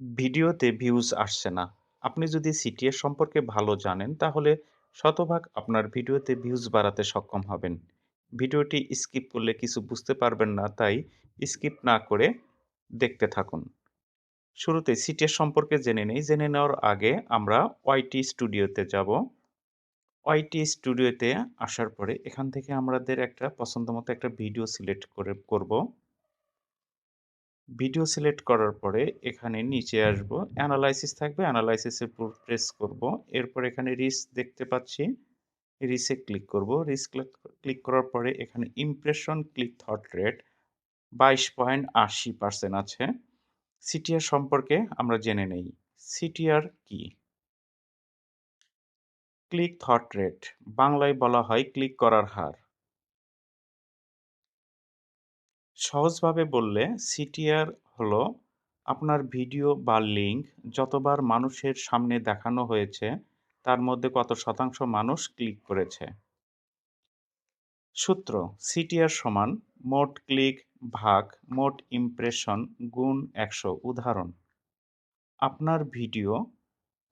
ভিডিওতে ভিউজ আসছে না। আপনি যদি সিটিএস সম্পর্কে ভালো জানেন, তাহলে শতভাগ আপনার ভিডিওতে ভিউজ বাড়াতে সক্ষম হবেন। ভিডিওটি স্কিপ করলে কিছু বুঝতে পারবেন না, তাই স্কিপ না করে দেখতে থাকুন। শুরুতে সিটিএস সম্পর্কে জেনে নেই। জেনে নেওয়ার আগে আমরা ওয়াইটি স্টুডিওতে যাব। ওয়াইটি স্টুডিওতে আসার পরে এখান থেকে আমাদের একটা পছন্দমতো একটা ভিডিও সিলেক্ট করে, করব। ভিডিও সিলেক্ট করার পরে এখানে নিচে আসব। অ্যানালাইসিস থাকবে অ্যানালাইসিসের উপর প্রেস করব। এরপর এখানে রিস দেখতে পাচ্ছি। রিসে ক্লিক করব। রিস ক্লিক করার পরে এখানে ইমপ্রেশন ক্লিক থট রেট বাইশ পয়েন্ট আশি পার্সেন্ট আছে। সিটিআর সম্পর্কে আমরা জেনে নেই। সিটিআর কি? Click through rate. বাংলায় বলা হয় ক্লিক করার হার। সহজভাবে বললে সিটিআর হলো আপনার ভিডিও বা লিঙ্ক যতবার মানুষের সামনে দেখানো হয়েছে, তার মধ্যে কত শতাংশ মানুষ ক্লিক করেছে। সূত্র, সিটিআর সমান মোট ক্লিক, ভাগ, মোট ইমপ্রেশন, গুণ একশো উদাহরণ। আপনার ভিডিও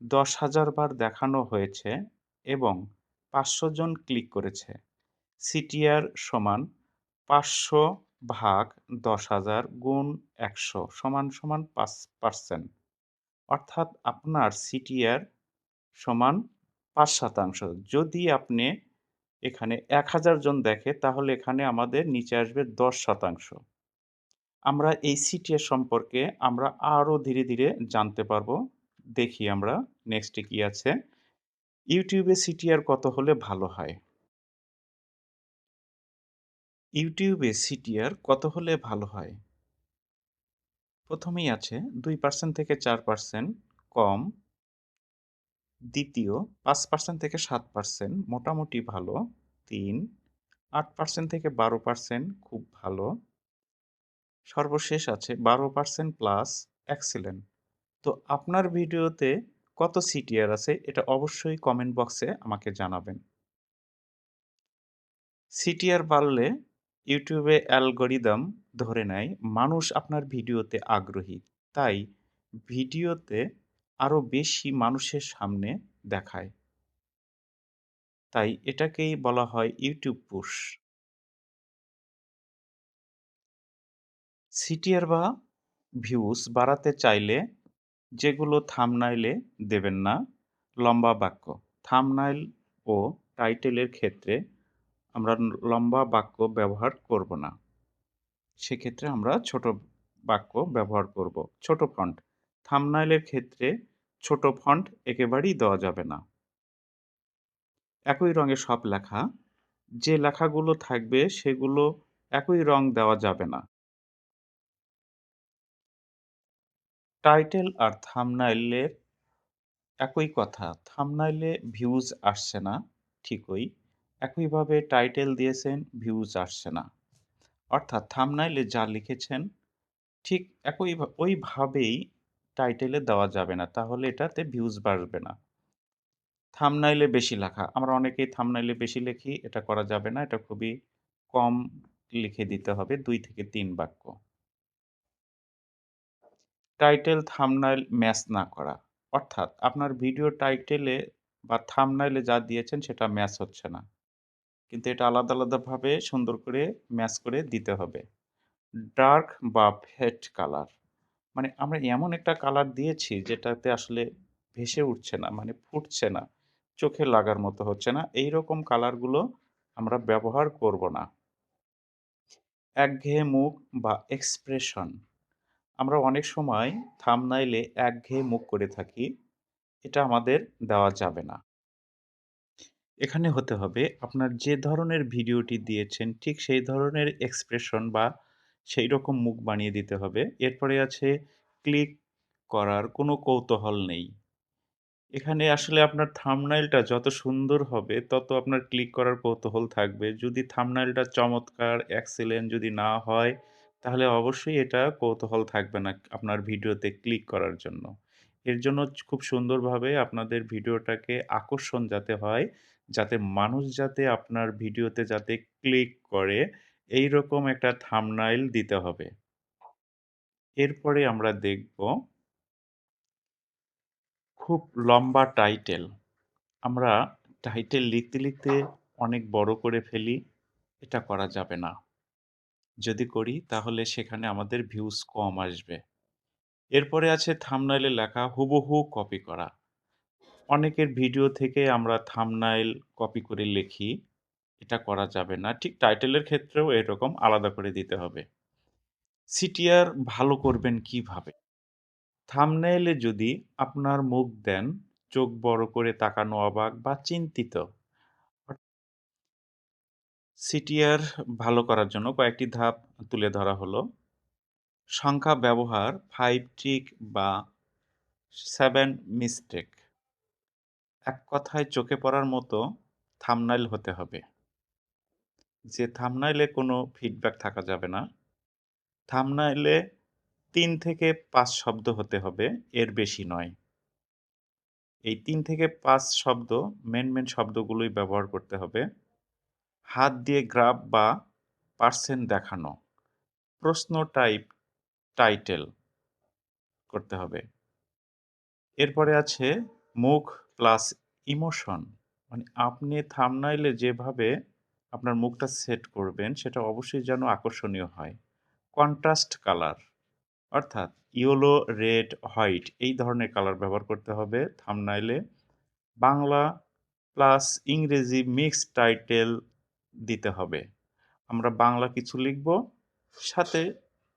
দশ হাজার বার দেখানো হয়েছে এবং পাঁচশো জন ক্লিক করেছে। সিটিআর সমান পাঁচশো ভাগ দশ হাজার গুণ একশো সমান সমান পাঁচ পার্সেন্ট অর্থাৎ আপনার সিটিআর সমান পাঁচ শতাংশ। যদি আপনি এখানে এক হাজার জন দেখে, তাহলে এখানে আমাদের নিচে আসবে দশ শতাংশ। আমরা এই সিটিআর সম্পর্কে আমরা আরও ধীরে ধীরে জানতে পারব। দেখি আমরা নেক্সটে কি আছে। ইউটিউবে সিটিআর কত হলে ভালো হয়? ইউটিউবে সিটিআর কত হলে ভালো হয়? প্রথমেই আছে দুই পার্সেন্ট থেকে চার পার্সেন্ট কম। দ্বিতীয়, পাঁচ পার্সেন্ট থেকে সাত পার্সেন্ট মোটামুটি ভালো। তিন, আট পার্সেন্ট থেকে বারো পার্সেন্ট খুব ভালো। সর্বশেষ আছে বারো পার্সেন্ট প্লাস এক্সিলেন্ট তো আপনার ভিডিওতে কত সিটিআর আছে এটা অবশ্যই কমেন্ট বক্সে আমাকে জানাবেন। সিটিআর বাড়লে ইউটিউবে অ্যালগরিদম ধরে নেয়, মানুষ আপনার ভিডিওতে আগ্রহী। তাই ভিডিওতে আরও বেশি মানুষের সামনে দেখায়। তাই এটাকেই বলা হয় ইউটিউব পুশ সিটিআর বা ভিউজ বাড়াতে চাইলে যেগুলো থামনাইলে দেবেন না, লম্বা বাক্য। থামনাইল ও টাইটেলের ক্ষেত্রে আমরা লম্বা বাক্য ব্যবহার করব না। সেক্ষেত্রে আমরা ছোট বাক্য ব্যবহার করব। ছোট ফন্ট থামনাইলের ক্ষেত্রে ছোট ফন্ট একেবারেই দেওয়া যাবে না। একই রঙে সব লেখা। যে লেখাগুলো থাকবে সেগুলো একই রং দেওয়া যাবে না। টাইটেল আর থামনাইলের একই কথা। থামনাইলে ভিউজ আসছে না ঠিকই। একইভাবে টাইটেল দিয়েছেন ভিউজ আসছে না। অর্থাৎ থামনাইলে যা লিখেছেন, ঠিক একই ওইভাবেই টাইটেলে দেওয়া যাবে না, তাহলে এটাতে ভিউজ বাড়বে না। থামনাইলে বেশি লেখা, আমরা অনেকেই থামনাইলে বেশি লিখি, এটা করা যাবে না, এটা খুবই কম লিখে দিতে হবে, দুই থেকে তিন বাক্য। টাইটেল থামনাইল ম্যাচ না করা, অর্থাৎ আপনার ভিডিও টাইটেলে বা থামনাইলে যা দিয়েছেন, সেটা ম্যাচ হচ্ছে না। কিন্তু এটা আলাদা, আলাদাভাবে সুন্দর করে ম্যাচ করে দিতে হবে। ডার্ক বা ফেট কালার। মানে আমরা এমন একটা কালার দিয়েছি যেটাতে আসলে ভেসে উঠছে না মানে ফুটছে না, চোখে লাগার মতো হচ্ছে না। এই রকম কালারগুলো আমরা ব্যবহার করব না। একঘেয়ে মুখ বা এক্সপ্রেশন। আমরা অনেক সময় থামনাইলে একঘেয়ে মুখ করে থাকি, এটা আমাদের দেওয়া যাবে না। এখানে হতে হবে, আপনার যে ধরনের ভিডিওটি দিয়েছেন, ঠিক সেই ধরনের এক্সপ্রেশন বা সেই রকম মুখ বানিয়ে দিতে হবে। এরপরে আছে ক্লিক করার কোনো কৌতূহল নেই। এখানে আসলে আপনার থামনাইলটা যত সুন্দর হবে, তত আপনার ক্লিক করার কৌতূহল থাকবে। যদি থামনাইলটা চমৎকার এক্সেলেন্ট যদি না হয়, তাহলে অবশ্যই এটা কৌতূহল থাকবে না আপনার ভিডিওতে ক্লিক করার জন্য। এর জন্য খুব সুন্দরভাবে আপনাদের ভিডিওটাকে আকর্ষণ যাতে হয় যাতে মানুষ যাতে আপনার ভিডিওতে যাতে ক্লিক করে এই রকম একটা থামনাইল দিতে হবে এরপরে আমরা দেখব খুব লম্বা টাইটেল। আমরা টাইটেল লিখতে, লিখতে অনেক বড় করে ফেলি। এটা করা যাবে না। যদি করি তাহলে সেখানে আমাদের ভিউজ কম আসবে। এরপরে আছে থামনাইলে লেখা হুবহু কপি করা। অনেকের ভিডিও থেকে আমরা থাম্বনেইল কপি করে লিখি। এটা করা যাবে না। ঠিক টাইটেলের ক্ষেত্রেও এরকম আলাদা করে দিতে হবে। সিটিআর ভালো করবেন কীভাবে? থাম্বনেইলে যদি আপনার মুখ দেন, চোখ বড় করে তাকানো অবাক বা চিন্তিত। সিটিআর ভালো করার জন্য কয়েকটি ধাপ তুলে ধরা হলো। সংখ্যা ব্যবহার ফাইভ টিক বা সেভেন মিস্টেক। এক কথায় চোখে পড়ার মতো থামনাইল হতে হবে। যে থামনাইলে কোনো ফিডব্যাক থাকা যাবে না। থামনাইলে তিন থেকে পাঁচ শব্দ হতে হবে, এর বেশি নয়। এই তিন থেকে পাঁচ শব্দ মেন মেন শব্দগুলোই ব্যবহার করতে হবে। হাত দিয়ে গ্রাফ বা পার্সেন্ট দেখানো। প্রশ্ন টাইপ টাইটেল করতে হবে। এরপরে আছে মুখ প্লাস ইমোশন। মানে আপনি থাম্বনেইলে যেভাবে আপনার মুখটা সেট করবেন সেটা অবশ্যই যেন আকর্ষণীয় হয়। কন্ট্রাস্ট কালার অর্থাৎ ইয়েলো, রেড, হোয়াইট এই ধরনের কালার ব্যবহার করতে হবে থাম্বনেইলে। বাংলা প্লাস ইংরেজি মিক্সড টাইটেল দিতে হবে। আমরা বাংলা কিছু লিখব, সাথে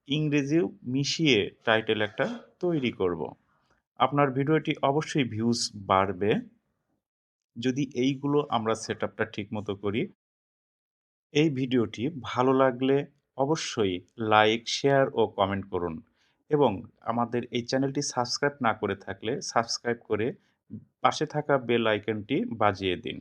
ইংরেজিও মিশিয়ে টাইটেল একটা তৈরি করব। আপনার ভিডিওটি অবশ্যই ভিউজ বাড়বে। যদি এইগুলো আমরা সেটআপটা ঠিকমতো করি। এই ভিডিওটি ভালো লাগলে অবশ্যই লাইক, শেয়ার ও কমেন্ট করুন এবং আমাদের এই চ্যানেলটি সাবস্ক্রাইব না করে থাকলে সাবস্ক্রাইব করে পাশে থাকা বেল আইকনটি বাজিয়ে দিন।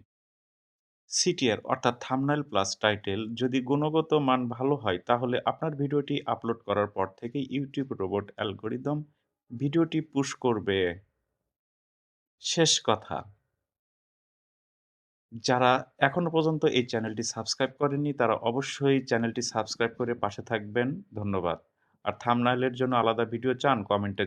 সিটিআর অর্থাৎ থামনাইল প্লাস টাইটেল যদি গুণগত মান ভালো হয় তাহলে আপনার ভিডিওটি আপলোড করার পর থেকেই ইউটিউব রোবট অ্যালগরিদম ভিডিওটি পুশ করবে। শেষ কথা যারা এখনও পর্যন্ত এই চ্যানেলটি সাবস্ক্রাইব করেননি, তারা অবশ্যই চ্যানেলটি সাবস্ক্রাইব করে পাশে থাকবেন। ধন্যবাদ। আর থামনাইলের জন্য আলাদা ভিডিও চান, কমেন্টে